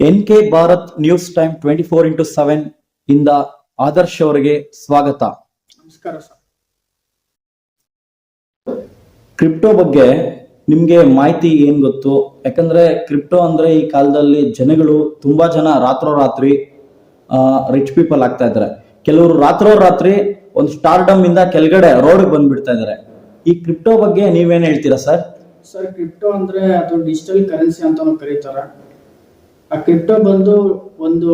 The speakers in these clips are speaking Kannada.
N K Bharat news time twenty four into seven ಇಂದ ಆದರ್ಶ್ ಅವರಿಗೆ ಸ್ವಾಗತ. ನಮಸ್ಕಾರ ಸರ್. ಕ್ರಿಪ್ಟೋ ಬಗ್ಗೆ ನಿಮ್ಗೆ ಮಾಹಿತಿ ಏನ್ ಗೊತ್ತು? ಯಾಕಂದ್ರೆ ಕ್ರಿಪ್ಟೋ ಅಂದ್ರೆ ಈ ಕಾಲದಲ್ಲಿ ಜನಗಳು ತುಂಬಾ ಜನ ರಾತ್ರೋರಾತ್ರಿ ರಿಚ್ ಪೀಪಲ್ ಆಗ್ತಾ ಇದ್ದಾರೆ. ಕೆಲವರು ರಾತ್ರೋರಾತ್ರಿ ಒಂದು ಸ್ಟಾರ್ಡಮ್ ಇಂದ ಕೆಳಗಡೆ ರೋಡ್ ಬಂದ್ಬಿಡ್ತಾ ಇದ್ದಾರೆ. ಈ ಕ್ರಿಪ್ಟೋ ಬಗ್ಗೆ ನೀವೇನ್ ಹೇಳ್ತೀರಾ ಸರ್? ಸರ್ ಕ್ರಿಪ್ಟೋ ಅಂದ್ರೆ ಅದು ಡಿಜಿಟಲ್ ಕರೆನ್ಸಿ ಅಂತಾನು ಕರೀತಾರೆ. ಆ ಕ್ರಿಪ್ಟೋ ಬಂದು ಒಂದು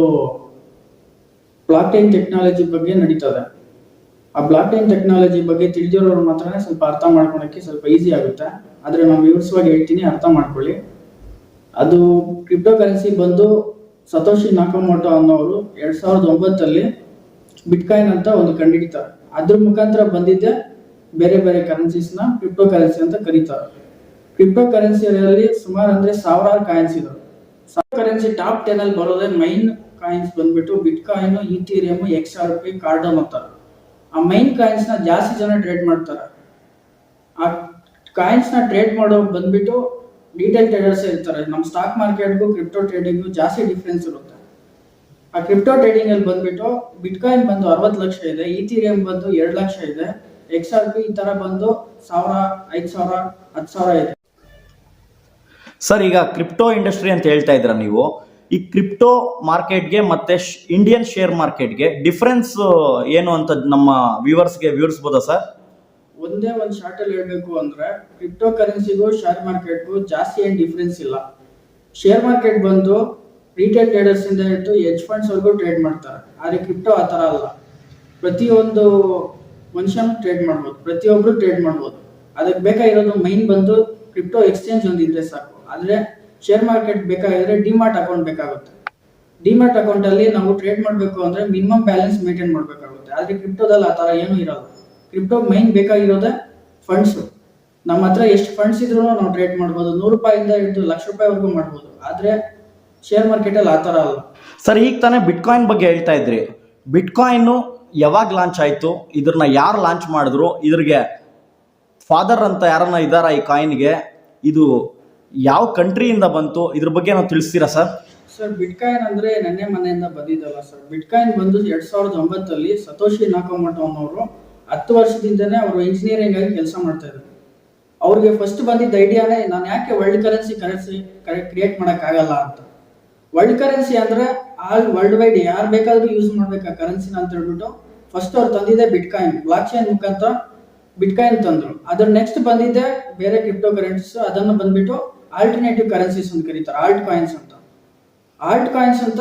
ಬ್ಲಾಕ್ ಟೈನ್ ಟೆಕ್ನಾಲಜಿ ಬಗ್ಗೆ ನಡೀತದೆ. ಆ ಬ್ಲಾಕ್ ಟೈನ್ ಟೆಕ್ನಾಲಜಿ ಬಗ್ಗೆ ತಿಳಿದಿರೋರು ಮಾತ್ರ ಸ್ವಲ್ಪ ಅರ್ಥ ಮಾಡ್ಕೊಳಕ್ಕೆ ಸ್ವಲ್ಪ ಈಸಿ ಆಗುತ್ತೆ. ಆದ್ರೆ ನಾನು ವಿವರಿಸುವಾಗ ಹೇಳ್ತೀನಿ, ಅರ್ಥ ಮಾಡ್ಕೊಳ್ಳಿ. ಅದು ಕ್ರಿಪ್ಟೋ ಕರೆನ್ಸಿ ಬಂದು ಸತೋಶಿ ನಾಕಮೋಟೋ ಅನ್ನೋರು ಎರಡ್ ಸಾವಿರದ ಒಂಬತ್ತಲ್ಲಿ ಬಿಟ್ಕಾಯಿನ್ ಅಂತ ಒಂದು ಕಂಡಿಡಿತಾರೆ ಅದ್ರ ಮುಖಾಂತರ ಬಂದಿದ್ದೆ ಬೇರೆ ಬೇರೆ ಕರೆನ್ಸೀಸ್ನ ಕ್ರಿಪ್ಟೋ ಕರೆನ್ಸಿ ಅಂತ ಕರೀತಾರೆ. ಕ್ರಿಪ್ಟೋ ಕರೆನ್ಸಿಯಲ್ಲಿ ಸುಮಾರು ಅಂದ್ರೆ ಸಾವಿರಾರು ಕಾಯಿನ್ಸ್ ಇದಾವೆ. ಕರೆನ್ಸಿ ಟಾಪ್ ಟೆನ್ ಅಲ್ಲಿ ಬರೋದೇ ಮೈನ್ ಕಾಯಿನ್ಸ್ ಬಂದ್ಬಿಟ್ಟು bitcoin Ethereum X R P card ಅಂತಾರೆ. ಆ ಮೈನ್ ಕಾಯಿನ್ಸ್ನ ಜಾಸ್ತಿ ಜನ ಟ್ರೇಡ್ ಮಾಡ್ತಾರೆ. ಆ ಕಾಯಿನ್ಸ್ನ ಟ್ರೇಡ್ ಮಾಡೋ ಬಂದ್ಬಿಟ್ಟು ಡೀಟೇಲ್ ಟ್ರೇಡರ್ಸ್ ಇರ್ತಾರೆ. ನಮ್ಮ ಸ್ಟಾಕ್ ಮಾರ್ಕೆಟ್ಗೂ ಕ್ರಿಪ್ಟೋ ಟ್ರೇಡಿಂಗು ಜಾಸ್ತಿ ಡಿಫ್ರೆನ್ಸ್ ಇರುತ್ತೆ. ಆ ಕ್ರಿಪ್ಟೋ ಟ್ರೇಡಿಂಗ್ ಅಲ್ಲಿ ಬಂದ್ಬಿಟ್ಟು ಬಿಟ್ಕಾಯಿನ್ ಬಂದು ಅರವತ್ತು ಲಕ್ಷ ಇದೆ ಇಥೀರಿಯಂ ಬಂದು ಎರಡು ಲಕ್ಷ ಇದೆ ಎಕ್ಸ್ ಆರ್ ಪಿ ಈ ತರ ಬಂದು ಸಾವಿರ, ಐದು ಸಾವಿರ, ಹತ್ತು ಸಾವಿರ ಇದೆ. ಸರ್ ಈಗ ಕ್ರಿಪ್ಟೋ ಇಂಡಸ್ಟ್ರಿ ಅಂತ ಹೇಳ್ತಾ ಇದ್ರ ನೀವು? ಈ ಕ್ರಿಪ್ಟೋ ಮಾರ್ಕೆಟ್ಗೆ ಮತ್ತೆ ಇಂಡಿಯನ್ ಶೇರ್ ಮಾರ್ಕೆಟ್ಗೆ ಡಿಫ್ರೆನ್ಸ್ ಏನು ಅಂತ ನಮ್ಮ ವ್ಯೂವರ್ಸ್ಗೆ ವಿವರಿಸ್ಬೋದಾ ಸರ್ ಒಂದೇ ಒಂದು ಶಾರ್ಟ್ ಅಲ್ಲಿ ಹೇಳಬೇಕು ಅಂದ್ರೆ ಕ್ರಿಪ್ಟೋ ಕರೆನ್ಸಿಗೂ ಶೇರ್ ಮಾರ್ಕೆಟ್ಗೂ ಜಾಸ್ತಿ ಏನು ಡಿಫ್ರೆನ್ಸ್ ಇಲ್ಲ. ಶೇರ್ ಮಾರ್ಕೆಟ್ ಬಂದು ರಿಟೇಲ್ ಟ್ರೇಡರ್ಸ್ ಇಂದ ಹಿಡಿದು ಎಜ್ ಫಂಡ್ಸ್ ವರ್ಗೂ ಟ್ರೇಡ್ ಮಾಡ್ತಾರೆ. ಆದ್ರೆ ಕ್ರಿಪ್ಟೋ ಆ ತರ ಅಲ್ಲ. ಪ್ರತಿಯೊಂದು ಮನುಷ್ಯನು ಟ್ರೇಡ್ ಮಾಡ್ಬೋದು. ಪ್ರತಿಯೊಬ್ರು ಟ್ರೇಡ್ ಮಾಡ್ಬೋದು. ಅದಕ್ಕೆ ಬೇಕಾಗಿರೋದು ಮೈನ್ ಬಂದು ಕ್ರಿಪ್ಟೋ ಎಕ್ಸ್ಚೇಂಜ್ ಒಂದು ಇದ್ರೆ ಸಾಕು. ಆದ್ರೆ ಶೇರ್ ಮಾರ್ಕೆಟ್ ಬೇಕಾಗಿದ್ರೆ ಡಿಮಾರ್ಟ್ ಅಕೌಂಟ್ ಬೇಕಾಗುತ್ತೆ. ಡಿಮಾರ್ಟ್ ಅಕೌಂಟ್ ಅಲ್ಲಿ ನಾವು ಟ್ರೇಡ್ ಮಾಡಬೇಕು ಅಂದ್ರೆ ಮಿನಿಮಮ್ ಬ್ಯಾಲೆನ್ಸ್ ಮೇಂಟೈನ್ ಮಾಡಬೇಕಾಗುತ್ತೆ. ಆದ್ರೆ ಕ್ರಿಪ್ಟೋದಲ್ಲಿ ಆ ಥರ ಏನು ಇರೋಲ್ಲ. ಕ್ರಿಪ್ಟೋ ಮೈನ್ ಬೇಕಾಗಿರೋದೇ ಫಂಡ್ಸ್ ನಮ್ಮ ಹತ್ರ ಎಷ್ಟು ಫಂಡ್ಸ್ ಇದ್ರೂ ನಾವು ಟ್ರೇಡ್ ಮಾಡ್ಬೋದು. ನೂರು ರೂಪಾಯಿಂದ ಹಿಡಿದು ಲಕ್ಷ ರೂಪಾಯಿವರೆಗೂ ಮಾಡ್ಬೋದು. ಆದ್ರೆ ಶೇರ್ ಮಾರ್ಕೆಟ್ ಅಲ್ಲಿ ಆ ಥರ ಅಲ್ಲ. ಸರ್, ಈಗ ತಾನೇ ಬಿಟ್ಕಾಯಿನ್ ಬಗ್ಗೆ ಹೇಳ್ತಾ ಇದ್ರಿ. ಬಿಟ್ಕಾಯಿನ್ ಯಾವಾಗ ಲಾಂಚ್ ಆಯಿತು? ಇದ್ರನ್ನ ಯಾರು ಲಾಂಚ್ ಮಾಡಿದ್ರು? ಇದ್ರಿಗೆ ಫಾದರ್ ಅಂತ ಯಾರನ್ನ ಇದಾರ ಈ ಕಾಯಿನ್ಗೆ ಇದು ಯಾವ ಕಂಟ್ರಿಯಿಂದ ಬಂತು? ಇದ್ರ ಬಗ್ಗೆ ನಾವು ತಿಳಿಸ್ತೀರಾ ಸರ್? ಸರ್ ಬಿಟ್ಕಾಯಿನ್ ಅಂದ್ರೆ ನೆನ್ನೆ ಮನೆಯಿಂದ ಬಂದಿದ್ದಲ್ಲ ಸರ್. ಬಿಟ್ಕಾಯಿನ್ ಬಂದು ಎರಡ್ ಸಾವಿರದ ಒಂಬತ್ತಲ್ಲಿ ಸತೋಶಿ ನಾಕಮೋಟೋ ಅನ್ನೋರು ಹತ್ತು ವರ್ಷದಿಂದನೇ ಅವರು ಇಂಜಿನಿಯರಿಂಗ್ ಆಗಿ ಕೆಲಸ ಮಾಡ್ತಾ ಇದ್ರು ಅವ್ರಿಗೆ ಫಸ್ಟ್ ಬಂದಿದ್ದ ಐಡಿಯಾನೇ ನಾನು ಯಾಕೆ ವರ್ಲ್ಡ್ ಕರೆನ್ಸಿ ಕರೆನ್ಸಿ ಕ್ರಿಯೇಟ್ ಮಾಡಕ್ ಆಗಲ್ಲ ಅಂತ. ವರ್ಲ್ಡ್ ಕರೆನ್ಸಿ ಅಂದ್ರೆ ಆಲ್ ವರ್ಲ್ಡ್ ವೈಡ್ ಯಾರು ಬೇಕಾದ್ರೂ ಯೂಸ್ ಮಾಡ್ಬೇಕು ಆ ಕರೆನ್ಸಿನ ಅಂತ ಹೇಳ್ಬಿಟ್ಟು ಫಸ್ಟ್ ಅವ್ರು ತಂದಿದ್ದೆ ಬಿಟ್ಕಾಯಿನ್ ಬ್ಲಾಕ್ ಚೈನ್ ಮುಖಾಂತರ ಬಿಟ್ಕಾಯಿನ್ ತಂದ್ರು. ಅದ್ರ ನೆಕ್ಸ್ಟ್ ಬಂದಿದ್ದೆ ಬೇರೆ ಕ್ರಿಪ್ಟೋ ಕರೆನ್ಸಿ ಅದನ್ನು ಬಂದ್ಬಿಟ್ಟು ಆಲ್ಟರ್ನೇಟಿವ್ ಕರೆನ್ಸೀಸ್ ಅಂತ ಕರೀತಾರೆ ಆಲ್ಟ್ ಕಾಯಿನ್ಸ್ ಅಂತ. ಆಲ್ಟ್ ಕಾಯಿನ್ಸ್ ಅಂತ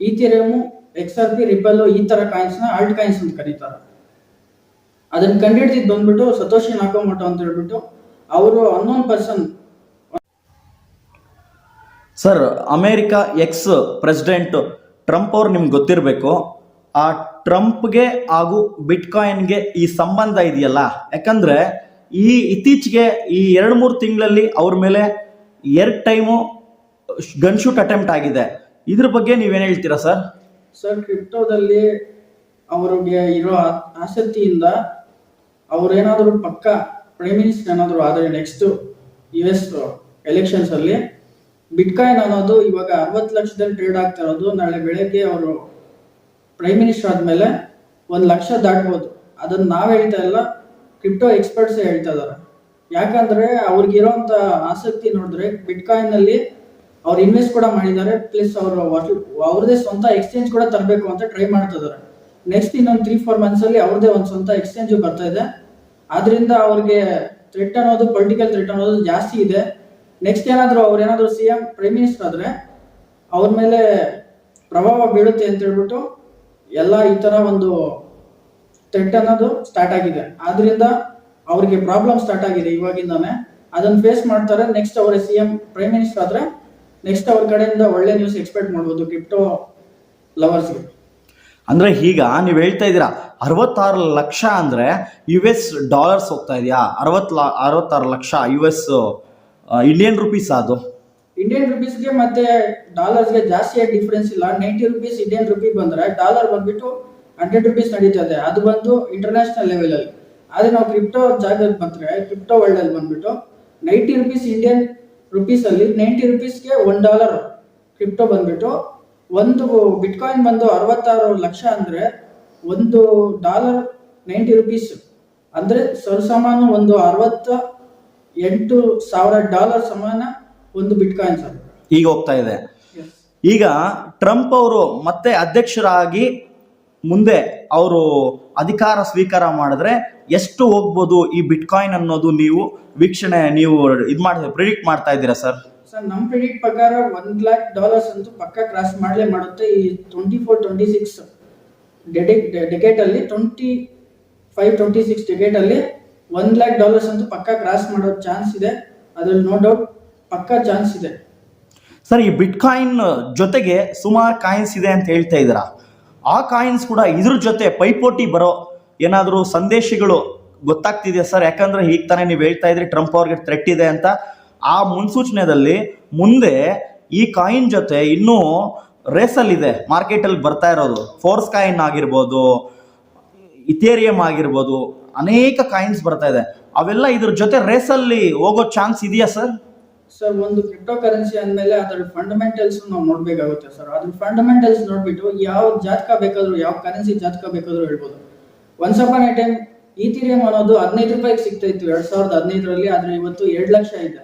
Ethereum X R P ripple ಈ ತರ ಕಾಯಿನ್ಸ್ನ ಆಲ್ಟ್ ಕಾಯಿನ್ಸ್ ಅಂತ ಕರೀತಾರೆ. ಅದನ್ನ ಕಂಡಿಡ್ದಿದ್ದು ಬಂದ್ಬಿಟ್ಟು ಸತೋಶಿ ಮಠ ಅಂತ ಹೇಳ್ಬಿಟ್ಟು ಅವರು unknown person sir America X president Trump ಅವ್ರು ನಿಮ್ಗೆ ಗೊತ್ತಿರಬೇಕು, ಆ ಟ್ರಂಪ್ಗೆ ಹಾಗೂ ಬಿಟ್ಕಾಯಿನ್ಗೆ ಈ ಸಂಬಂಧ ಇದೆಯಲ್ಲ? ಯಾಕಂದ್ರೆ ಈ ಇತ್ತೀಚೆಗೆ ಈ ಎರಡು ಮೂರು ತಿಂಗಳಲ್ಲಿ ಅವ್ರ ಮೇಲೆ ಎರಡು ಟೈಮು, ಗನ್ ಶೂಟ್ ಅಟೆಂಪ್ಟ್ ಆಗಿದೆ. ಇದ್ರ ಬಗ್ಗೆ ನೀವೇನು ಹೇಳ್ತೀರಾ ಸರ್ ಸರ್ ಕ್ರಿಪ್ಟೋದಲ್ಲಿ ಅವರಿಗೆ ಇರೋ ಆಸಕ್ತಿಯಿಂದ ಅವರೇನಾದರೂ ಪಕ್ಕ ಪ್ರೈಮ್ ಮಿನಿಸ್ಟರ್ ಏನಾದರೂ ಆದರೆ ನೆಕ್ಸ್ಟ್ ಯು ಎಸ್ ಎಲೆಕ್ಷನ್ಸಲ್ಲಿ ಬಿಟ್ಕಾಯಿನ್ ಅನ್ನೋದು ಇವಾಗ ಅರವತ್ತು ಲಕ್ಷದಲ್ಲಿ ಟ್ರೇಡ್ ಆಗ್ತಾ ಇರೋದು. ನಾಳೆ ಬೆಳಗ್ಗೆ ಅವರು ಪ್ರೈಮ್ ಮಿನಿಸ್ಟರ್ ಆದಮೇಲೆ ಒಂದು ಲಕ್ಷ ದಾಟ್ಬೋದು. ಅದನ್ನು ನಾವು ಹೇಳ್ತಾ ಇಲ್ಲ ಕ್ರಿಪ್ಟೋ ಎಕ್ಸ್ಪರ್ಟ್ಸೇ ಹೇಳ್ತಾ ಇದಾರೆ ಯಾಕಂದ್ರೆ ಅವ್ರಿಗಿರೋಂತ ಆಸಕ್ತಿ ನೋಡಿದ್ರೆ ಬಿಟ್ಕಾಯಿನ್ ಅಲ್ಲಿ ಅವ್ರು ಇನ್ವೆಸ್ಟ್ ಕೂಡ ಮಾಡಿದ್ದಾರೆ ಪ್ಲಸ್ ಅವರು ಅವ್ರದೇ ಸ್ವಂತ ಎಕ್ಸ್ಚೇಂಜ್ ಕೂಡ ತರಬೇಕು ಅಂತ ಟ್ರೈ ಮಾಡ್ತಾ ಇದಾರೆ ನೆಕ್ಸ್ಟ್ ಇನ್ನೊಂದು ತ್ರೀ ಫೋರ್ ಮಂತ್ಸ್ ಅಲ್ಲಿ ಅವ್ರದೇ ಒಂದು ಸ್ವಂತ ಎಕ್ಸ್ಚೇಂಜ್ ಬರ್ತಾ ಇದೆ. ಆದ್ರಿಂದ ಅವ್ರಿಗೆ ಥ್ರೆಟ್ ಅನ್ನೋದು ಪೊಲಿಟಿಕಲ್ ಥ್ರೆಟ್ ಅನ್ನೋದು ಜಾಸ್ತಿ ಇದೆ. ನೆಕ್ಸ್ಟ್ ಏನಾದರೂ ಅವ್ರು ಏನಾದ್ರು ಸಿ ಎಂ ಪ್ರೈಮ್ ಮಿನಿಸ್ಟರ್ ಆದ್ರೆ ಅವ್ರ ಮೇಲೆ ಪ್ರಭಾವ ಬೀಳುತ್ತೆ ಅಂತ ಹೇಳ್ಬಿಟ್ಟು ಎಲ್ಲ ಈ ಥರ ಒಂದು ಥ್ರೆಟ್ ಅನ್ನೋದು ಸ್ಟಾರ್ಟ್ ಆಗಿದೆ. ಆದ್ರಿಂದ ಅವ್ರಿಗೆ ಪ್ರಾಬ್ಲಮ್ ಸ್ಟಾರ್ಟ್ ಆಗಿದೆ ಇವಾಗಿಂದಾನೆ. ಅದನ್ನ ಫೇಸ್ ಮಾಡ್ತಾರೆ. ನೆಕ್ಸ್ಟ್ ಅವರ ಸಿ ಎಂ ಪ್ರೈಮ್ ಮಿನಿಸ್ಟರ್ ಆದ್ರೆ ನೆಕ್ಸ್ಟ್ ಅವ್ರ ಕಡೆಯಿಂದ ಒಳ್ಳೆ ನ್ಯೂಸ್ ಎಕ್ಸ್ಪೆಕ್ಟ್ ಮಾಡ್ಬೋದು ಕ್ರಿಪ್ಟೋ ಲವರ್ಸ್ಗೆ ಅಂದ್ರೆ ಈಗ ನೀವು ಹೇಳ್ತಾ ಇದ್ದೀರಾ ಅರವತ್ತಾರು ಲಕ್ಷ ಅಂದ್ರೆ ಯು ಎಸ್ ಡಾಲರ್ಸ್ ಹೋಗ್ತಾ ಇದೆಯಾ? ಅರವತ್ ಅರವತ್ತಾರು lakh U S Indian rupees ಅದು. ಇಂಡಿಯನ್ ರುಪೀಸ್ಗೆ ಮತ್ತೆ ಡಾಲರ್ಸ್ಗೆ ಜಾಸ್ತಿ ಡಿಫ್ರೆನ್ಸ್ ಇಲ್ಲ. ನೈಂಟಿ ರುಪೀಸ್ ಇಂಡಿಯನ್ ರುಪಿ ಬಂದ್ರೆ ಡಾಲರ್ ಬಂದ್ಬಿಟ್ಟು ಹಂಡ್ರೆಡ್ ರುಪೀಸ್ ನಡೀತದೆ ಅದು ಬಂದು ಇಂಟರ್ನ್ಯಾಷನಲ್ ಲೆವೆಲ್ ಅಲ್ಲಿ. ಆದ್ರೆ ನಾವು ಕ್ರಿಪ್ಟೋ ಜಾಗದಲ್ಲಿ ಬಂದ್ರೆ ಕ್ರಿಪ್ಟೋ ವರ್ಲ್ಡ್ ಅಲ್ಲಿ ಬಂದ್ಬಿಟ್ಟು ನೈಂಟಿ ರುಪೀಸ್ ಇಂಡಿಯನ್ ರುಪೀಸ್ ಅಲ್ಲಿ ನೈಂಟಿ ರುಪೀಸ್ಗೆ ಒನ್ ಡಾಲರ್ ಕ್ರಿಪ್ಟೋ ಬಂದ್ಬಿಟ್ಟು ಒಂದು ಬಿಟ್ಕಾಯಿನ್ ಬಂದು ಅರವತ್ತಾರು ಲಕ್ಷ ಅಂದ್ರೆ ಒಂದು ಡಾಲರ್ ನೈಂಟಿ ರುಪೀಸ್. ಅಂದ್ರೆ ಸರಿಸಮಾನ ಒಂದು ಅರವತ್ತ ಎಂಟು ಸಾವಿರ ಡಾಲರ್ ಸಮಾನ ಒಂದು ಬಿಟ್ಕಾಯಿನ್ ಸರ್. ಈಗ ಹೋಗ್ತಾ ಇದೆ. ಈಗ ಟ್ರಂಪ್ ಅವರು ಮತ್ತೆ ಅಧ್ಯಕ್ಷರಾಗಿ ಮುಂದೆ ಅವರು ಅಧಿಕಾರ ಸ್ವೀಕಾರ ಮಾಡಿದ್ರೆ ಎಷ್ಟು ಹೋಗ್ಬೋದು ಈ ಬಿಟ್ಕಾಯಿನ್ ಅನ್ನೋದು ನೀವು ವೀಕ್ಷಣೆ ನೀವು ಇದು ಮಾಡಿ ಪ್ರಿಡಿಕ್ಟ್ ಮಾಡ್ತಾ ಇದ್ದೀರಾ ಸರ್? ಸರ್ ನಮ್ಮ ಪ್ರಿಡಿಕ್ಟ್ ಪ್ರಕಾರ ಒನ್ ಲ್ಯಾಕ್ ಡಾಲರ್ಸ್ ಅಂತೂ ಪಕ್ಕ ಕ್ರಾಸ್ ಮಾಡಲೇ ಮಾಡುತ್ತೆ. ಈ twenty four twenty six decade ಅಲ್ಲಿ twenty five twenty six decade ಅಲ್ಲಿ ಒನ್ ಲ್ಯಾಕ್ ಡಾಲರ್ಸ್ ಅಂತೂ ಪಕ್ಕ ಕ್ರಾಸ್ ಮಾಡೋ ಚಾನ್ಸ್ ಇದೆ. ಅದ್ರಲ್ಲಿ ನೋ ಡೌಟ್ ಪಕ್ಕ ಚಾನ್ಸ್ ಇದೆ. ಸರ್ ಈ ಬಿಟ್ಕಾಯಿನ್ ಜೊತೆಗೆ ಸುಮಾರು ಕಾಯಿನ್ಸ್ ಇದೆ ಅಂತ ಹೇಳ್ತಾ ಇದ್ದೀರಾ? ಆ ಕಾಯಿನ್ಸ್ ಕೂಡ ಇದ್ರ ಜೊತೆ ಪೈಪೋಟಿ ಬರೋ ಏನಾದರೂ ಸಂದೇಶಗಳು ಗೊತ್ತಾಗ್ತಿದೆಯಾ ಸರ್? ಯಾಕಂದ್ರೆ ಈಗ ತಾನೇ ನೀವು ಹೇಳ್ತಾ ಇದ್ರಿ ಟ್ರಂಪ್ ಅವ್ರಿಗೆ ಥ್ರೆಟ್ ಇದೆ ಅಂತ. ಆ ಮುನ್ಸೂಚನೆಯಲ್ಲಿ ಮುಂದೆ ಈ ಕಾಯಿನ್ ಜೊತೆ ಇನ್ನೂ ರೇಸಲ್ಲಿ ಇದೆ. ಮಾರ್ಕೆಟಲ್ಲಿ ಬರ್ತಾ ಇರೋದು. ಫೋರ್ಸ್ ಕಾಯಿನ್ ಆಗಿರ್ಬೋದು ಇಥೇರಿಯಂ ಆಗಿರ್ಬೋದು, ಅನೇಕ ಕಾಯಿನ್ಸ್ ಬರ್ತಾ ಇದೆ. ಅವೆಲ್ಲ ಇದ್ರ ಜೊತೆ ರೇಸಲ್ಲಿ ಹೋಗೋ ಚಾನ್ಸ್ ಇದೆಯಾ ಸರ್? ಸರ್ ಒಂದು ಕ್ರಿಪ್ಟೋ ಕರೆನ್ಸಿ ಅಂದಮೇಲೆ ಅದರ ಫಂಡಮೆಂಟಲ್ಸ್ ನಾವು ನೋಡಬೇಕಾಗುತ್ತೆ ಸರ್ ಅದ್ರ ಫಂಡಮೆಂಟಲ್ಸ್ ನೋಡ್ಬಿಟ್ಟು ಯಾವ ಜಾತಕ ಬೇಕಾದ್ರೂ, ಯಾವ ಕರೆನ್ಸಿ ಜಾತಕ ಬೇಕಾದ್ರೂ ಹೇಳ್ಬೋದು. Once upon a time Ethereum ಅನ್ನೋದು ಹದಿನೈದು ರೂಪಾಯಿಗೆ ಸಿಗ್ತಾ ಇತ್ತು, ಎರಡ್ ಸಾವಿರದ ಹದಿನೈದರಲ್ಲಿ. ಆದ್ರೆ ಇವತ್ತು ಎರಡು ಲಕ್ಷ ಇದೆ.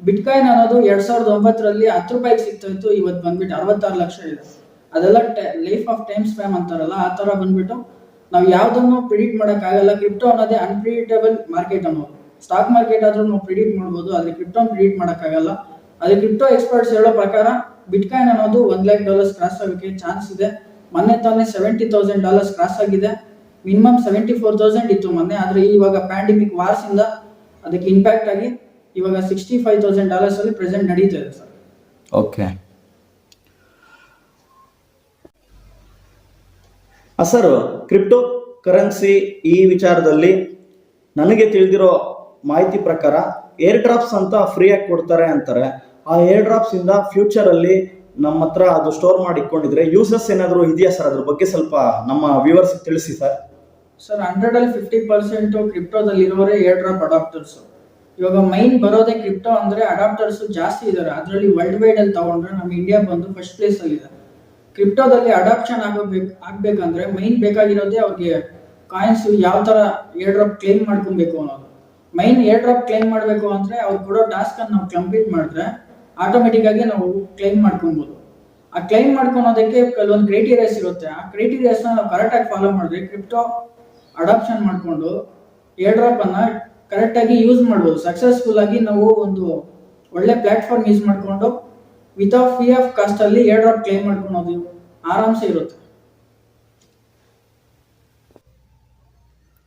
ಬಿಟ್ಕಾಯಿನ್ ಅನ್ನೋದು ಎರಡ್ ಸಾವಿರದ ಒಂಬತ್ತರಲ್ಲಿ ಹತ್ತು ರೂಪಾಯಿಗೆ ಸಿಗ್ತಾ ಇತ್ತು, ಇವತ್ತು ಬಂದ್ಬಿಟ್ಟು ಅರವತ್ತಾರು ಲಕ್ಷ ಇದೆ. ಅದೆಲ್ಲ ಲೈಫ್ ಆಫ್ ಟೈಮ್ ಸ್ಪ್ಯಾಮ್ ಅಂತಾರಲ್ಲ, ಆ ತರ ಬಂದ್ಬಿಟ್ಟು ನಾವು ಯಾವ್ದನ್ನು ಪ್ರಿಡಿಕ್ಟ್ ಮಾಡೋಕ್ಕಾಗಲ್ಲ. ಕ್ರಿಪ್ಟೋ ಅನ್ನೋದೇ ಅನ್ಪ್ರಿಡಿಕ್ಟಬಲ್ ಮಾರ್ಕೆಟ್ ಅನ್ನೋದು. ಸ್ಟಾಕ್ ಮಾರ್ಕೆಟ್ ಆದ್ರೂ ನಾವು ಪ್ರಿಡಿಕ್ಟ್ ಮಾಡ್ಬೋದು ಆದ್ರೆ ಕ್ರಿಪ್ಟೋ ಪ್ರಿಡಿಕ್ಟ್ ಆಗಲ್ಲ ಅದೇ ಕ್ರಿಪ್ಟೋ ಎಕ್ಸ್ಪರ್ಟ್ಸ್ ಹೇಳೋ ಪ್ರಕಾರ ಬಿಟ್ಕಾಯಿನ್ ಅನ್ನೋದು ಒಂದ್ ಲ್ಯಾಕ್ ಡಾಲರ್ಸ್ ಕ್ರಾಸ್ ಆಗೋಕ್ಕೆ ಚಾನ್ಸ್ ಇದೆ. ಮೊನ್ನೆ ತಾನೇ ಸೆವೆಂಟಿ ತೌಸಂಡ್ ಡಾಲರ್ಸ್ ಕ್ರಾಸ್ ಆಗಿದೆ. ಮಿನಿಮಮ್ ಸೆವೆಂಟಿ ಫೋರ್ ತೌಸಂಡ್ ಇತ್ತು ಮೊನ್ನೆ, ಆದ್ರೆ ಇವಾಗ ಪ್ಯಾಂಡಮಿಕ್ ಇಂದ ಅದಕ್ಕೆ ಇಂಪ್ಯಾಕ್ಟ್ ಆಗಿ ಇವಾಗ ಸಿಕ್ಸ್ಟಿ ಫೈವ್ ತೌಸಂಡ್ ಡಾಲರ್ಸ್ ಅಲ್ಲಿ ಪ್ರೆಸೆಂಟ್ ನಡೀತಾ ಇದೆ sir. Okay sir crypto currency ಈ ವಿಚಾರದಲ್ಲಿ ನನಗೆ ತಿಳಿದಿರೋ ಮಾಹಿತಿ ಪ್ರಕಾರ ಏರ್ ಡ್ರಾಪ್ಸ್ ಅಂತ ಫ್ರೀಯಾಗಿ ಕೊಡ್ತಾರೆ ಅಂತಾರೆ. ಆ ಏರ್ ಡ್ರಾಪ್ಸ್ ಇಂದ ಫ್ಯೂಚರ್ ಅಲ್ಲಿ ನಮ್ಮ ಹತ್ರ ಅದು ಸ್ಟೋರ್ ಮಾಡಿ ಇಟ್ಕೊಂಡಿದ್ರೆ ಯೂಸಸ್ ಏನಾದರೂ ಇದೆಯಾ ಸರ್ ಅದ್ರ ಬಗ್ಗೆ ಸ್ವಲ್ಪ ನಮ್ಮ ವ್ಯೂವರ್ಸ್ ತಿಳಿಸಿ ಸರ್ ಸರ್ ಹಂಡ್ರೆಡ್ ಅಲ್ಲಿ ಫಿಫ್ಟಿ ಪರ್ಸೆಂಟ್ ಕ್ರಿಪ್ಟೋದಲ್ಲಿ ಇರುವರೆ ಏರ್ ಡ್ರಾಪ್ ಅಡಾಪ್ಟರ್ಸ್ ಇವಾಗ ಮೈನ್ ಬರೋದೇ ಕ್ರಿಪ್ಟೋ ಅಂದ್ರೆ ಅಡಾಪ್ಟರ್ಸ್ ಜಾಸ್ತಿ ಇದಾರೆ. ಅದರಲ್ಲಿ ವರ್ಲ್ಡ್ ವೈಡ್ ಅಲ್ಲಿ ತಗೊಂಡ್ರೆ ನಮ್ಮ ಇಂಡಿಯಾ ಬಂದು ಫಸ್ಟ್ ಪ್ಲೇಸ್ ಅಲ್ಲಿ ಇದೆ. ಕ್ರಿಪ್ಟೋದಲ್ಲಿ ಅಡಾಪ್ಷನ್ ಆಗಬೇಕು, ಆಗ್ಬೇಕಂದ್ರೆ ಮೈನ್ ಬೇಕಾಗಿರೋದೇ ಅವ್ರಿಗೆ ಕಾಯಿನ್ಸ್ ಯಾವ ತರ ಏರ್ ಡ್ರಾಪ್ ಕ್ಲೇಮ್ ಮಾಡ್ಕೊಬೇಕು ಅನ್ನೋದು. ಮೈನ್ ಏರ್ ಡ್ರಾಪ್ ಕ್ಲೈಮ್ ಮಾಡಬೇಕು ಅಂದ್ರೆ ಅವ್ರು ಕೊಡೋ ಟಾಸ್ಕ್ ಅನ್ನು ನಾವು ಕಂಪ್ಲೀಟ್ ಮಾಡಿದ್ರೆ ಆಟೋಮೆಟಿಕ್ ಆಗಿ ನಾವು ಕ್ಲೈಮ್ ಮಾಡ್ಕೊಬಹುದು ಆ ಕ್ಲೈಮ್ ಮಾಡ್ಕೊಳೋದಕ್ಕೆ ಕೆಲವೊಂದು ಕ್ರೈಟೀರಿಯಾಸ್ ಇರುತ್ತೆ. ಆ ಕ್ರೈಟೀರಿಯಾಸ್ ನಾವು ಕರೆಕ್ಟ್ ಆಗಿ ಫಾಲೋ ಮಾಡಿದ್ರೆ ಕ್ರಿಪ್ಟೋ ಅಡಾಪ್ಷನ್ ಮಾಡಿಕೊಂಡು ಏರ್ ಡ್ರಾಪ್ ಅನ್ನ ಕರೆಕ್ಟ್ ಆಗಿ ಯೂಸ್ ಮಾಡ್ಬೋದು. ಸಕ್ಸಸ್ಫುಲ್ ಆಗಿ ನಾವು ಒಂದು ಒಳ್ಳೆ ಪ್ಲಾಟ್ಫಾರ್ಮ್ ಯೂಸ್ ಮಾಡ್ಕೊಂಡು ವಿತೌಟ್ ಫ್ರೀ ಆಫ್ ಕಾಸ್ಟ್ ಅಲ್ಲಿ ಏರ್ ಡ್ರಾಪ್ ಕ್ಲೈಮ್ ಮಾಡ್ಕೊಳೋದು ಆರಾಮ್ಸೆ ಇರುತ್ತೆ.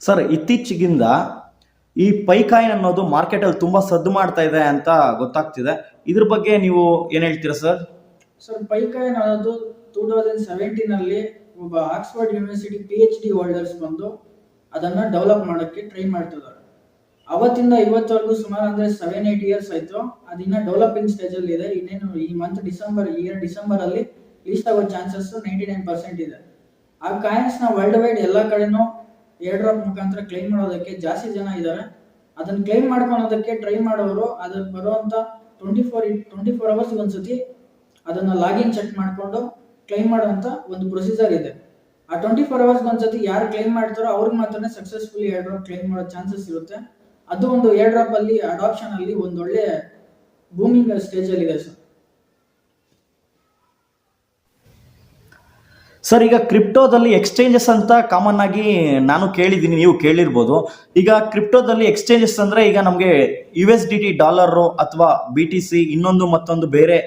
ಸರ್, ಇತ್ತೀಚೆಗಿಂದ ಈ ಪೈಕಾಯಿನ್ ಅನ್ನೋದು ಮಾರ್ಕೆಟಲ್ಲಿ ತುಂಬಾ ಸದ್ದು ಮಾಡ್ತಾ ಇದೆ ಅಂತ ಗೊತ್ತಾಗ್ತಿದೆ. ಇದ್ರ ಬಗ್ಗೆ ನೀವು ಏನ್ ಹೇಳ್ತೀರಾ ಸರ್ ಸರ್ ಪೈಕಾಯಿನ್ ಅನ್ನೋದು ಟೂ ತೌಸಂಡ್ ಸೆವೆಂಟೀನ್ ಅಲ್ಲಿ ಒಬ್ಬ Oxford university P H D holders ಬಂದು ಅದನ್ನ ಡೆವಲಪ್ ಮಾಡೋಕ್ಕೆ ಟ್ರೈ ಮಾಡ್ತಿದ್ದಾರೆ ಅವತ್ತಿಂದ ಇವತ್ತವರೆಗೂ ಸುಮಾರು ಅಂದ್ರೆ ಸೆವೆನ್ ಏಟ್ ಇಯರ್ಸ್ ಆಯ್ತು. ಅದಿನ್ನ ಡೆವಲಪಿಂಗ್ ಸ್ಟೇಜ್ ಅಲ್ಲಿ ಇದೆ. ಇನ್ನೇನು ಈ ಮಂತ್ ಡಿಸೆಂಬರ್ ಇಯರ್ ಡಿಸೆಂಬರ್ ಅಲ್ಲಿ ಲೀಸ್ಟ್ ಆಗೋ ಚಾನ್ಸಸ್ ನೈಂಟಿ ನೈನ್ ಪರ್ಸೆಂಟ್ ಇದೆ. ಆ ಕಾಯಿನ್ಸ್ನ ವರ್ಲ್ಡ್ ವೈಡ್ ಎಲ್ಲಾ ಕಡೆನೂ ಏರ್ ಡ್ರಾಪ್ ಮುಖಾಂತರ ಕ್ಲೈಮ್ ಮಾಡೋದಕ್ಕೆ ಜಾಸ್ತಿ ಜನ ಇದ್ದಾರೆ ಅದನ್ನು ಕ್ಲೈಮ್ ಮಾಡ್ಕೊಳೋದಕ್ಕೆ ಟ್ರೈ ಮಾಡೋರು ಅದಕ್ಕೆ ಬರುವಂಥ twenty four twenty four hours ಒಂದ್ಸತಿ ಅದನ್ನು ಲಾಗಿನ್ ಚೆಕ್ ಮಾಡಿಕೊಂಡು ಕ್ಲೈಮ್ ಮಾಡುವಂಥ ಒಂದು ಪ್ರೊಸೀಜರ್ ಇದೆ. ಆ ಟ್ವೆಂಟಿ ಫೋರ್ ಅವರ್ಸ್ ಒಂದ್ಸತಿ ಯಾರು ಕ್ಲೈಮ್ ಮಾಡ್ತಾರೋ ಅವ್ರಿಗೆ ಮಾತ್ರ ಸಕ್ಸಸ್ಫುಲಿ ಏರ್ ಡ್ರಾಪ್ ಕ್ಲೈಮ್ ಮಾಡೋ ಚಾನ್ಸಸ್ ಇರುತ್ತೆ. ಅದು ಒಂದು ಏರ್ ಡ್ರಾಪ್ ಅಲ್ಲಿ ಅಡಾಪ್ಷನ್ ಅಲ್ಲಿ ಒಂದು ಬೂಮಿಂಗ್ ಸ್ಟೇಜ್ ಅಲ್ಲಿ ಇದೆ ಸರ್. ಸರ್ ಈಗ ಕ್ರಿಪ್ಟೋದಲ್ಲಿ ಎಕ್ಸ್ಚೇಂಜಸ್ ಅಂತ ಕಾಮನ್ ಆಗಿ ನಾನು ಕೇಳಿದ್ದೀನಿ, ನೀವು ಕೇಳಿರ್ಬೋದು. ಈಗ ಕ್ರಿಪ್ಟೋದಲ್ಲಿ ಎಕ್ಸ್ಚೇಂಜಸ್ ಅಂದರೆ ಈಗ ನಮಗೆ U S D T dollar ಅಥವಾ ಬಿ ಟಿ ಸಿ ಇನ್ನೊಂದು ಮತ್ತೊಂದು ಬೇರೆ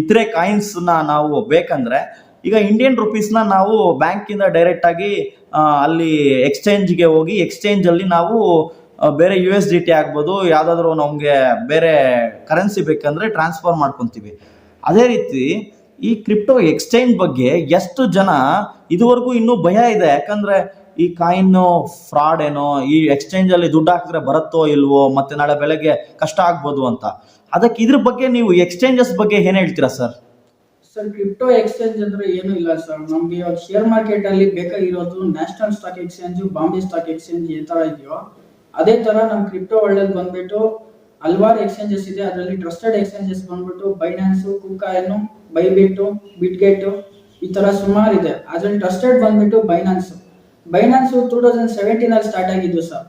ಇತರೆ ಕಾಯಿನ್ಸ್ನ ನಾವು ಬೇಕಂದರೆ, ಈಗ ಇಂಡಿಯನ್ ರುಪೀಸ್ನ ನಾವು ಬ್ಯಾಂಕಿಂದ ಡೈರೆಕ್ಟಾಗಿ ಅಲ್ಲಿ ಎಕ್ಸ್ಚೇಂಜ್ಗೆ ಹೋಗಿ ಎಕ್ಸ್ಚೇಂಜಲ್ಲಿ ನಾವು ಬೇರೆ ಯು ಎಸ್ ಡಿ ಟಿ ಆಗ್ಬೋದು, ಯಾವುದಾದ್ರೂ ನಮಗೆ ಬೇರೆ ಕರೆನ್ಸಿ ಬೇಕಂದರೆ ಟ್ರಾನ್ಸ್ಫರ್ ಮಾಡ್ಕೊತೀವಿ. ಅದೇ ರೀತಿ ಈ ಕ್ರಿಪ್ಟೋ ಎಕ್ಸ್ಚೇಂಜ್ ಬಗ್ಗೆ ಎಷ್ಟು ಜನ ಇದುವರೆಗೂ ಇನ್ನೂ ಭಯ ಇದೆ? ಯಾಕಂದ್ರೆ ಈ ಕಾಯಿನ್ ಫ್ರಾಡ್ ಏನೋ, ಈ ಎಕ್ಸ್ಚೇಂಜ್ ಅಲ್ಲಿ ದುಡ್ಡು ಹಾಕಿದ್ರೆ ಬರುತ್ತೋ ಇಲ್ವೋ, ಮತ್ತೆ ನಾಳೆ ಬೆಳಗ್ಗೆ ಕಷ್ಟ ಆಗ್ಬೋದು ಅಂತ. ಅದಕ್ಕೆ ಇದ್ರ ಬಗ್ಗೆ ನೀವು ಎಕ್ಸ್ಚೇಂಜಸ್ ಬಗ್ಗೆ ಏನ್ ಹೇಳ್ತೀರಾ ಸರ್? ಸರ್ ಕ್ರಿಪ್ಟೋ ಎಕ್ಸ್ಚೇಂಜ್ ಅಂದ್ರೆ ಏನು ಇಲ್ಲ ಸರ್. ನಮ್ಗೆ ಇವಾಗ ಶೇರ್ ಮಾರ್ಕೆಟ್ ಅಲ್ಲಿ ಬೇಕಾಗಿರೋದು national stock exchange Bombay stock exchange ಈ ತರ ಇದೆಯೋ. ಅದೇ ತರ ನಮ್ ಕ್ರಿಪ್ಟೋ ವರ್ಲ್ಡ್ ಬಂದ್ಬಿಟ್ಟು ಹಲವಾರು ಎಕ್ಸ್ಚೇಂಜಸ್ ಇದೆ. ಅದರಲ್ಲಿ ಟ್ರಸ್ಟೆಡ್ ಎಕ್ಸ್ಚೇಂಜಸ್ ಬಂದ್ಬಿಟ್ಟು ಬೈನಾನ್ಸ್ ಕುಕಾಯನ್ನು ಬೈಬಿಟ್ಟು ಬಿಟ್ಗೆಟ್ಟು ಈ ಥರ ಸುಮಾರು ಇದೆ. ಅದ್ರಲ್ಲಿ ಟ್ರಸ್ಟೆಡ್ ಬಂದ್ಬಿಟ್ಟು Binance Binance two thousand seventeen ಅಲ್ಲಿ ಸ್ಟಾರ್ಟ್ ಆಗಿದ್ದು ಸರ್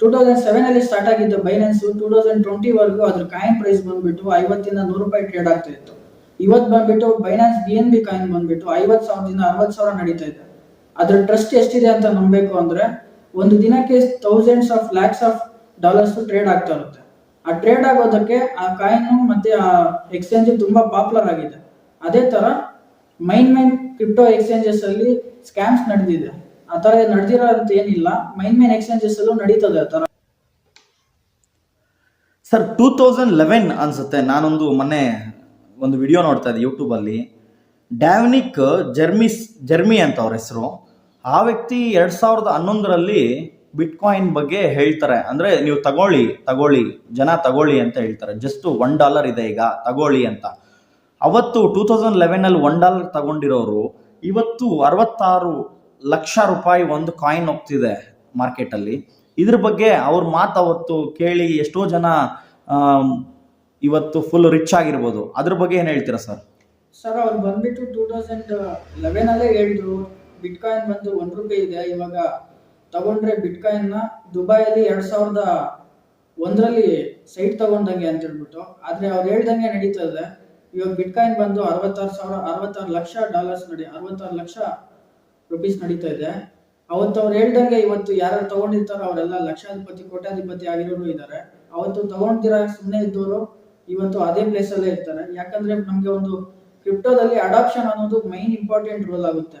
ಟೂ ತೌಸಂಡ್ ಸೆವೆನ್ ಅಲ್ಲಿ ಸ್ಟಾರ್ಟ್ ಆಗಿದ್ದು ಬೈನಾನ್ಸ್ ಟೂ ತೌಸಂಡ್ ಟ್ವೆಂಟಿ ವರ್ಗು ಅದ್ರ ಕಾಯಿನ್ ಪ್ರೈಸ್ ಬಂದ್ಬಿಟ್ಟು ಐವತ್ತಿಂದ ನೂರು ರೂಪಾಯಿ ಟ್ರೇಡ್ ಆಗ್ತಾ ಇತ್ತು. ಇವತ್ತು ಬಂದ್ಬಿಟ್ಟು Binance B N B coin ಬಂದ್ಬಿಟ್ಟು ಐವತ್ತು ಸಾವಿರದಿಂದ ಅರವತ್ತು ಸಾವಿರ ನಡೀತಾ ಇದೆ. ಅದ್ರ ಟ್ರಸ್ಟ್ ಎಷ್ಟಿದೆ ಅಂತ ನಂಬಬೇಕು ಅಂದ್ರೆ ಒಂದು ದಿನಕ್ಕೆ thousands of lakhs of dollars trade ಆಗ್ತಾ ಇರುತ್ತೆ. ಆ ಟ್ರೇಡ್ ಆಗೋದಕ್ಕೆ ಆ ಕಾಯಿನ್ ಮತ್ತೆ ಆ ಎಕ್ಸ್ಚೇಂಜ್ ತುಂಬಾ ಪಾಪ್ಯುಲರ್ ಆಗಿದೆ. ಅದೇ ತರ ಮೈನ್ ಮೈನ್ ಕ್ರಿಪ್ಟೋ ಎಕ್ಸ್ಚೇಂಜಸ್ ಅಲ್ಲಿ ಸ್ಕ್ಯಾಮ್ಸ್ ನಡೆದಿದೆ. ಆ ಥರ ನಡೆದಿರೋ ಅಂತ ಏನಿಲ್ಲ. ಮೈನ್ ಮೈನ್ ಎಕ್ಸ್ಚೇಂಜಸ್ ಅಲ್ಲೂ ನಡೀತದೆ ಆ ಥರ ಸರ್ ಟೂ ತೌಸಂಡ್ ಲೆವೆನ್ ಅನ್ಸುತ್ತೆ. ನಾನೊಂದು ಮೊನ್ನೆ ಒಂದು ವಿಡಿಯೋ ನೋಡ್ತಾ ಇದ್ದೆ ಯೂಟ್ಯೂಬಲ್ಲಿ ಡ್ಯಾವ್ನಿಕ್ ಜರ್ಮಿಸ್ ಜರ್ಮಿ ಅಂತ ಅವ್ರ ಹೆಸರು. ಆ ವ್ಯಕ್ತಿ ಎರಡು ಸಾವಿರದ ಹನ್ನೊಂದರಲ್ಲಿ ಬಿಟ್ಕಾಯಿನ್ ಬಗ್ಗೆ ಹೇಳ್ತಾರೆ. ಅಂದರೆ ನೀವು ತಗೊಳ್ಳಿ ತಗೊಳ್ಳಿ, ಜನ ತಗೊಳ್ಳಿ ಅಂತ ಹೇಳ್ತಾರೆ. ಜಸ್ಟ್ ಒನ್ ಡಾಲರ್ ಇದೆ ಈಗ, ತಗೊಳ್ಳಿ ಅಂತ. ಅವತ್ತು ಟೂ ತೌಸಂಡ್ ಲೆವೆನಲ್ಲಿ ಒನ್ ಡಾಲರ್ ತಗೊಂಡಿರೋರು ಇವತ್ತು ಅರವತ್ತಾರು ಲಕ್ಷ ರೂಪಾಯಿ ಒಂದು ಕಾಯಿನ್ ಹೋಗ್ತಿದೆ ಮಾರ್ಕೆಟಲ್ಲಿ ಇದ್ರ ಬಗ್ಗೆ ಅವ್ರ ಮಾತು ಅವತ್ತು ಕೇಳಿ ಎಷ್ಟೋ ಜನ ಇವತ್ತು ಫುಲ್ ರಿಚ್ ಆಗಿರ್ಬೋದು. ಅದ್ರ ಬಗ್ಗೆ ಏನು ಹೇಳ್ತೀರಾ ಸರ್? ಸರ್, ಅವ್ರು ಬಂದ್ಬಿಟ್ಟು ಟೂ ತೌಸಂಡ್ ಲೆವೆನ್ ಅಲ್ಲೇ ಹೇಳಿದ್ರು ಬಿಟ್ಕಾಯಿನ್ ಬಂದು ಒನ್ ರೂಪಾಯಿ ಇದೆ, ಇವಾಗ ತಗೊಂಡ್ರೆ ಬಿಟ್ಕಾಯಿನ್ನ ದುಬೈಯಲ್ಲಿ ಎರಡು ಸಾವಿರದ ಒಂದರಲ್ಲಿ ಸೈಟ್ ತಗೊಂಡಂಗೆ ಅಂತ ಹೇಳ್ಬಿಟ್ಟು. ಆದ್ರೆ ಅವ್ರು ಹೇಳ್ದಂಗೆ ನಡೀತಾ ಇವಾಗ ಬಿಟ್ಕಾಯಿನ್ ಬಂದು ಅರವತ್ತಾರು ಸಾವಿರ, ಅರವತ್ತಾರು ಲಕ್ಷ ಡಾಲರ್ಸ್ ನಡಿ, ಅರವತ್ತಾರು ಲಕ್ಷ ರುಪೀಸ್ ನಡೀತಾ ಇದೆ. ಅವತ್ತು ಅವ್ರು ಹೇಳ್ದಂಗೆ ಇವತ್ತು ಯಾರು ತಗೊಂಡಿರ್ತಾರೋ ಅವರೆಲ್ಲ ಲಕ್ಷಾಧಿಪತಿ, ಕೋಟ್ಯಾಧಿಪತಿ ಆಗಿರೋರು ಇದ್ದಾರೆ ಅವತ್ತು ತಗೊಂಡಿರ ಸುಮ್ಮನೆ ಇದ್ದವರು ಇವತ್ತು ಅದೇ ಪ್ಲೇಸ್ ಅಲ್ಲೇ ಇರ್ತಾರೆ. ಯಾಕಂದ್ರೆ ನಮಗೆ ಒಂದು ಕ್ರಿಪ್ಟೋದಲ್ಲಿ ಅಡಾಪ್ಷನ್ ಅನ್ನೋದು ಮೈನ್ ಇಂಪಾರ್ಟೆಂಟ್ ರೋಲ್ ಆಗುತ್ತೆ.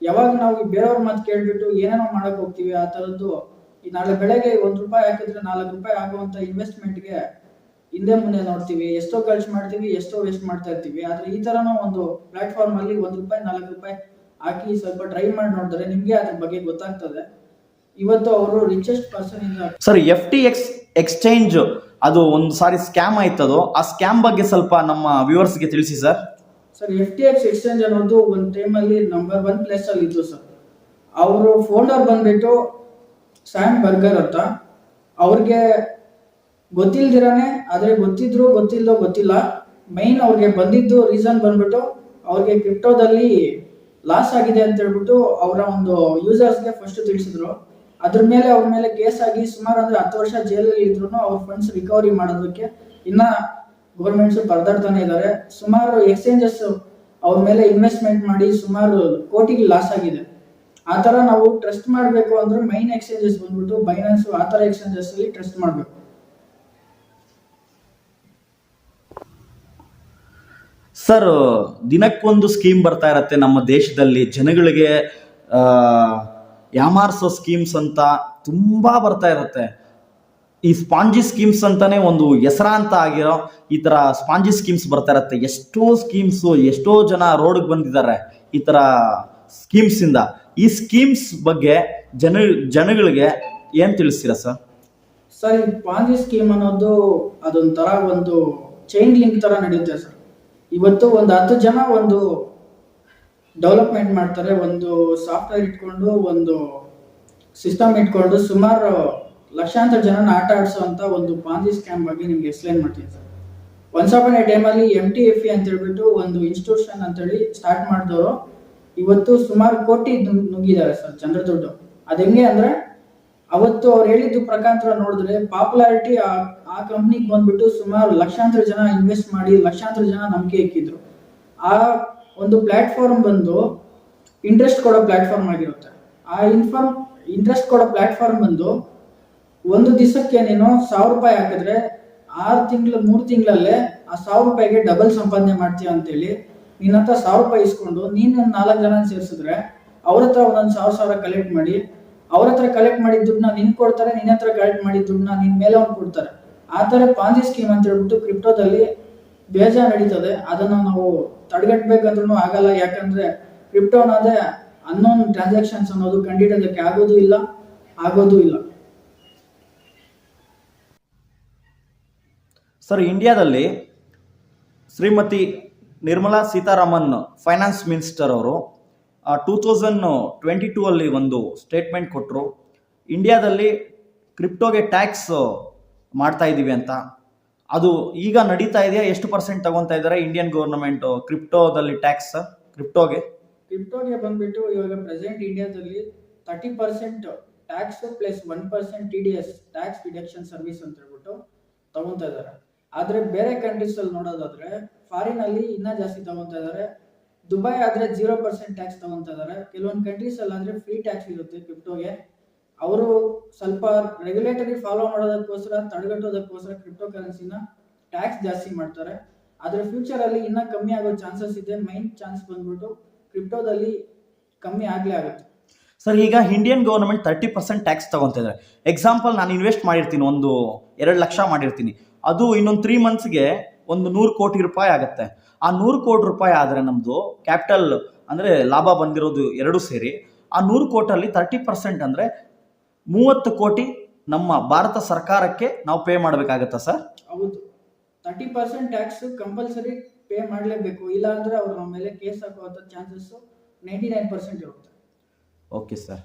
ಯಾವಾಗ ನಾವು ಬೇರೆಯವ್ರ ಮಾತು ಕೇಳ್ಬಿಟ್ಟು ಏನೇನೋ ಮಾಡಕ್ ಹೋಗ್ತೀವಿ ಆ ತರದ್ದು ನಾಳೆ ಬೆಳಗ್ಗೆ ಒಂದ್ ರೂಪಾಯಿ ಹಾಕಿದ್ರೆ ನಾಲ್ಕು ರೂಪಾಯಿ ಆಗುವಂತ ಇನ್ವೆಸ್ಟ್ಮೆಂಟ್ಗೆ ಹಿಂದೆ ಮುಂದೆ ನೋಡ್ತೀವಿ ಎಷ್ಟೋ ಖರ್ಚು ಮಾಡ್ತೀವಿ ಎಷ್ಟೋ ವೇಸ್ಟ್ ಮಾಡ್ತಾ ಇರ್ತೀವಿ. ಆದ್ರೆ ಈ ತರನೂ ಒಂದು ಪ್ಲಾಟ್ಫಾರ್ಮ್ ಅಲ್ಲಿ ಒಂದ್ ರೂಪಾಯಿ ನಾಲ್ಕು ರೂಪಾಯಿ ಹಾಕಿ ಸ್ವಲ್ಪ ಟ್ರೈ ಮಾಡಿ ನೋಡಿದ್ರೆ ನಿಮ್ಗೆ ಅದ್ರ ಬಗ್ಗೆ ಗೊತ್ತಾಗ್ತದೆ. ಇವತ್ತು ಅವರು ರಿಚೆಸ್ಟ್ ಪರ್ಸನ್ ಇಂದ sir F T X exchange ಅದು ಒಂದು ಸಾರಿ ಸ್ಕ್ಯಾಮ್ ಆಯ್ತದು. ಆ ಸ್ಕ್ಯಾಮ್ ಬಗ್ಗೆ ಸ್ವಲ್ಪ ನಮ್ಮ ವ್ಯೂವರ್ಸ್ಗೆ ತಿಳಿಸಿ sir sir F T X exchange ಅನ್ನೋದು ಒಂದು ಟೈಮಲ್ಲಿ ನಂಬರ್ ಒನ್ ಪ್ಲೇಸ್ ಅಲ್ಲಿ ಇತ್ತು ಸರ್ ಅವರು ಫೌಂಡರ್ ಬಂದ್ಬಿಟ್ಟು ಸ್ಯಾಮ್ ಬರ್ಗರ್ ಅಂತ ಅವ್ರಿಗೆ ಗೊತ್ತಿಲ್ದಿರಾನೆ, ಆದರೆ ಗೊತ್ತಿದ್ರು ಗೊತ್ತಿಲ್ಲೋ ಗೊತ್ತಿಲ್ಲ. ಮೈನ್ ಅವ್ರಿಗೆ ಬಂದಿದ್ದು ರೀಸನ್ ಬಂದ್ಬಿಟ್ಟು ಅವ್ರಿಗೆ ಕ್ರಿಪ್ಟೋದಲ್ಲಿ ಲಾಸ್ ಆಗಿದೆ ಅಂತ ಹೇಳ್ಬಿಟ್ಟು ಅವರ ಒಂದು ಯೂಸರ್ಸ್ಗೆ ಫಸ್ಟ್ ತಿಳಿಸಿದ್ರು. ಅದ್ರ ಮೇಲೆ ಅವ್ರ ಮೇಲೆ ಕೇಸ್ ಆಗಿ ಸುಮಾರು ಅಂದ್ರೆ ಹತ್ತು ವರ್ಷ ಜೈಲಲ್ಲಿ ಇದ್ರು ಅವ್ರ ಫಂಡ್ಸ್ ರಿಕವರಿ ಮಾಡೋದಕ್ಕೆ ಇನ್ನ ಗೌರ್ಮೆಂಟ್ಸ್ ಪರದಾಡ್ತಾನೆ ಇದ್ದಾರೆ ಸುಮಾರು ಎಕ್ಸ್ಚೇಂಜಸ್ ಅವ್ರ ಮೇಲೆ ಇನ್ವೆಸ್ಟ್ಮೆಂಟ್ ಮಾಡಿ ಸುಮಾರು ಕೋಟಿಗೆ ಲಾಸ್ ಆಗಿದೆ. ಆ ತರ ನಾವು ಟ್ರಸ್ಟ್ ಮಾಡಬೇಕು ಅಂದ್ರೆ ಮೈನ್ ಎಕ್ಸ್ಚೇಂಜಸ್ ಬಂದ್ಬಿಟ್ಟು ಬೈನಾನ್ಸ್ ಆ ತರ ಎಕ್ಸ್ಚೇಂಜಸ್ ಅಲ್ಲಿ ಟ್ರಸ್ಟ್ ಮಾಡಬೇಕು. ಸರ್ ದಿನಕ್ಕೊಂದು ಸ್ಕೀಮ್ ಬರ್ತಾ ಇರತ್ತೆ ನಮ್ಮ ದೇಶದಲ್ಲಿ. ಜನಗಳಿಗೆ ಯಾಮಾರಿಸೋ ಸ್ಕೀಮ್ಸ್ ಅಂತ ತುಂಬಾ ಬರ್ತಾ ಇರತ್ತೆ. ಈ ಸ್ಪಾಂಜಿ ಸ್ಕೀಮ್ಸ್ ಅಂತಾನೆ ಒಂದು ಹೆಸರಾಂತ ಆಗಿರೋ ಈ ತರ ಸ್ಪಾಂಜಿ ಸ್ಕೀಮ್ಸ್ ಬರ್ತಾ ಇರತ್ತೆ. ಎಷ್ಟೋ ಸ್ಕೀಮ್ಸ್ ಎಷ್ಟೋ ಜನ ರೋಡ್ಗೆ ಬಂದಿದ್ದಾರೆ ಈ ತರ ಸ್ಕೀಮ್ಸ್ ಇಂದ. ಈ ಸ್ಕೀಮ್ಸ್ ಬಗ್ಗೆ ಜನ, ಜನಗಳಿಗೆ ಏನ್ ತಿಳಿಸ್ತೀರಾ ಸರ್ ಸರ್ ಈ ಪಾಂಜಿ ಸ್ಕೀಮ್ ಅನ್ನೋದು ಅದೊಂಥರ ಒಂದು ಚೈನ್ ಲಿಂಕ್ ತರ ನಡೆಯುತ್ತೆ ಸರ್ ಇವತ್ತು ಒಂದು ಹತ್ತು ಜನ ಒಂದು ಡೆವಲಪ್ಮೆಂಟ್ ಮಾಡ್ತಾರೆ, ಒಂದು ಸಾಫ್ಟ್ವೇರ್ ಇಟ್ಕೊಂಡು, ಒಂದು ಸಿಸ್ಟಮ್ ಇಟ್ಕೊಂಡು ಸುಮಾರು ಲಕ್ಷಾಂತರ ಜನನ ಆಟ ಆಡಿಸುವಂತ ಒಂದು ಪಾಂಜಿ ಸ್ಕ್ಯಾಮ್ ಬಗ್ಗೆ ನಿಮ್ಗೆ ಎಕ್ಸ್ಪ್ಲೈನ್ ಮಾಡ್ತೀನಿ ಸರ್. ಒನ್ಸ್ ಟೈಮ್ ಎ ಟೈಮಲ್ಲಿ ಎಂ ಟಿ ಎಫ್ ಇ ಅಂತ ಹೇಳ್ಬಿಟ್ಟು ಒಂದು ಇನ್ಸ್ಟಿಟ್ಯೂಷನ್ ಅಂತೇಳಿ ಸ್ಟಾರ್ಟ್ ಮಾಡಿದವರು. ಇವತ್ತು ಸುಮಾರು ಕೋಟಿ ನುಗ್- ನುಗ್ಗಿದ್ದಾರೆ ಸರ್, ಜನರ ದುಡ್ಡು. ಅದು ಹೆಂಗೆ ಅಂದ್ರೆ ಅವತ್ತು ಅವ್ರು ಹೇಳಿದ್ದು ಪ್ರಕಾಂತರ ನೋಡಿದ್ರೆ ಪಾಪ್ಯುಲಾರಿಟಿ ಆ ಕಂಪ್ನಿಗೆ ಬಂದ್ಬಿಟ್ಟು ಸುಮಾರು ಲಕ್ಷಾಂತರ ಜನ ಇನ್ವೆಸ್ಟ್ ಮಾಡಿ ಲಕ್ಷಾಂತರ ಜನ ನಂಬಿಕೆ ಇಕ್ಕಿದ್ರು. ಆ ಒಂದು ಪ್ಲಾಟ್ಫಾರ್ಮ್ ಬಂದು ಇಂಟ್ರೆಸ್ಟ್ ಕೊಡೋ ಪ್ಲಾಟ್ಫಾರ್ಮ್ ಆಗಿರುತ್ತೆ. ಆ ಇನ್ಫಾರ್ಮ್ ಇಂಟ್ರೆಸ್ಟ್ ಕೊಡೋ ಪ್ಲಾಟ್ಫಾರ್ಮ್ ಬಂದು ಒಂದು ದಿವಸಕ್ಕೆ ನೀನು ಸಾವಿರ ರೂಪಾಯಿ ಹಾಕಿದ್ರೆ ಆರು ತಿಂಗಳು, ಮೂರು ತಿಂಗಳಲ್ಲೇ ಆ ಸಾವಿರ ರೂಪಾಯಿಗೆ ಡಬಲ್ ಸಂಪಾದನೆ ಮಾಡ್ತೀಯ ಅಂತೇಳಿ ನಿನ್ನ ಹತ್ರ ಸಾವಿರ ರೂಪಾಯಿ ಇಸ್ಕೊಂಡು ನೀನು ನಾಲ್ಕು ಜನ ಸೇರಿಸಿದ್ರೆ ಅವ್ರ ಹತ್ರ ಒಂದೊಂದು ಸಾವಿರ ಸಾವಿರ ಕಲೆಕ್ಟ್ ಮಾಡಿ ಅವ್ರ ಹತ್ರ ಕಲೆಕ್ಟ್ ಮಾಡಿದ ದುಡ್ಡನ್ನ ನಿನ್ ಕೊಡ್ತಾರೆ, ನಿನ್ನ ಹತ್ರ ಕಲೆಕ್ಟ್ ಮಾಡಿದ ದುಡ್ಡನ್ನ ನಿನ್ ಮೇಲೆ ಅವ್ನು ಕೊಡ್ತಾರೆ. ಆ ಥರ ಪಾಂಜಿ ಸ್ಕೀಮ್ ಅಂತ ಹೇಳ್ಬಿಟ್ಟು ಕ್ರಿಪ್ಟೋದಲ್ಲಿ ಬೇಜಾರ್ ನಡೀತದೆ. ಅದನ್ನ ನಾವು ತಡೆಗಟ್ಟಬೇಕಂದ್ರೂ ಆಗಲ್ಲ. ಯಾಕಂದ್ರೆ ಕ್ರಿಪ್ಟೋ ಅನ್ನೋದೇ ಅನ್ನೋನ್ ಟ್ರಾನ್ಸಾಕ್ಷನ್ಸ್ ಅನ್ನೋದು ಕಂಡಿಡಿಯೋದಕ್ಕೆ ಆಗೋದು ಇಲ್ಲ ಆಗೋದು ಇಲ್ಲ. ಸರ್, ಇಂಡಿಯಾದಲ್ಲಿ ಶ್ರೀಮತಿ ನಿರ್ಮಲಾ ಸೀತಾರಾಮನ್ ಫೈನಾನ್ಸ್ ಮಿನಿಸ್ಟರ್ ಅವರು ಟೂ ತೌಸಂಡ್ ಟ್ವೆಂಟಿ ಟೂ ಅಲ್ಲಿ ಒಂದು ಸ್ಟೇಟ್ಮೆಂಟ್ ಕೊಟ್ಟರು ಇಂಡಿಯಾದಲ್ಲಿ ಕ್ರಿಪ್ಟೋಗೆ ಟ್ಯಾಕ್ಸ್ ಮಾಡ್ತಾ ಇದ್ದೀವಿ ಅಂತ. ಅದು ಈಗ ನಡೀತಾ ಇದೆಯಾ? ಎಷ್ಟು ಪರ್ಸೆಂಟ್ ತಗೊಂತಾ ಇದ್ದಾರೆ ಇಂಡಿಯನ್ ಗೌರ್ಮೆಂಟ್ ಕ್ರಿಪ್ಟೋದಲ್ಲಿ ಟ್ಯಾಕ್ಸ್, ಕ್ರಿಪ್ಟೋಗೆ? ಕ್ರಿಪ್ಟೋಗೆ ಬಂದ್ಬಿಟ್ಟು ಇವಾಗ ಪ್ರೆಸೆಂಟ್ ಇಂಡಿಯಾದಲ್ಲಿ thirty percent tax plus one percent T D S tax deduction service ಅಂತ ಹೇಳ್ಬಿಟ್ಟು ತಗೊಂತಾ ಇದ್ದಾರೆ. ಆದ್ರೆ ಬೇರೆ ಕಂಟ್ರೀಸ್ ಅಲ್ಲಿ ನೋಡೋದಾದ್ರೆ ಫಾರಿನ್ ಅಲ್ಲಿ ಇನ್ನ ಜಾಸ್ತಿ ತಗೊಂತಾ ಇದ್ದಾರೆ. ದುಬೈ ಆದ್ರೆ ಜೀರೋ ಪರ್ಸೆಂಟ್ ಟ್ಯಾಕ್ಸ್ ಇದ್ದಾರೆ ಕೆಲವೊಂದು ಕಂಟ್ರೀಸ್ ಅಲ್ಲಿ ಆದ್ರೆ ಫ್ರೀ ಟ್ಯಾಕ್ಸ್ ಇರುತ್ತೆ ಕ್ರಿಪ್ಟೋಗೆ ಅವರು ಸ್ವಲ್ಪ ರೆಗ್ಯುಲೇಟರಿ ಫಾಲೋ ಮಾಡೋದಕ್ಕೋಸ್ಕರ, ತಡೆಗಟ್ಟೋದಕ್ಕೋಸ್ಕರ ಕ್ರಿಪ್ಟೋ ಕರೆನ್ಸಿನ ಟ್ಯಾಕ್ಸ್ ಜಾಸ್ತಿ ಮಾಡ್ತಾರೆ. ಆದ್ರೆ ಫ್ಯೂಚರ್ ಅಲ್ಲಿ ಇನ್ನ ಕಮ್ಮಿ ಆಗೋ ಚಾನ್ಸಸ್ ಇದೆ. ಮೈನ್ ಚಾನ್ಸ್ ಬಂದ್ಬಿಟ್ಟು ಕ್ರಿಪ್ಟೋದಲ್ಲಿ ಕಮ್ಮಿ ಆಗ್ಲೇ ಆಗುತ್ತೆ. ಸರ್, ಈಗ Indian government thirty percent tax ತಗೊಂತಿದ್ದಾರೆ example ನಾನು ಇನ್ವೆಸ್ಟ್ ಮಾಡಿರ್ತೀನಿ, ಒಂದು ಎರಡು ಲಕ್ಷ ಮಾಡಿರ್ತೀನಿ. ಅದು ಇನ್ನೊಂದು ತ್ರೀ ಮಂತ್ಸ್ಗೆ ಒಂದು ನೂರು ಕೋಟಿ ರೂಪಾಯಿ ಆಗುತ್ತೆ. ಆ ನೂರು ಕೋಟಿ ರೂಪಾಯಿ ಆದರೆ ನಮ್ಮದು ಕ್ಯಾಪಿಟಲ್ ಅಂದರೆ ಲಾಭ ಬಂದಿರೋದು ಎರಡು ಸೇರಿ. ಆ ನೂರು ಕೋಟಲ್ಲಿ ತರ್ಟಿ ಪರ್ಸೆಂಟ್ ಅಂದರೆ ಮೂವತ್ತು ಕೋಟಿ ನಮ್ಮ ಭಾರತ ಸರ್ಕಾರಕ್ಕೆ ನಾವು ಪೇ ಮಾಡಬೇಕಾಗತ್ತಾ ಸರ್? ಹೌದು. Thirty percent tax compulsory pay ಮಾಡಲೇಬೇಕು. ಇಲ್ಲ ಅಂದ್ರೆ ಅವ್ರ ಮೇಲೆ ಕೇಸ್ ಹಾಕುವಂಥ ಚಾನ್ಸಸ್ ನೈಂಟಿ ನೈನ್ ಪರ್ಸೆಂಟ್ ಇರುತ್ತೆ. Okay sir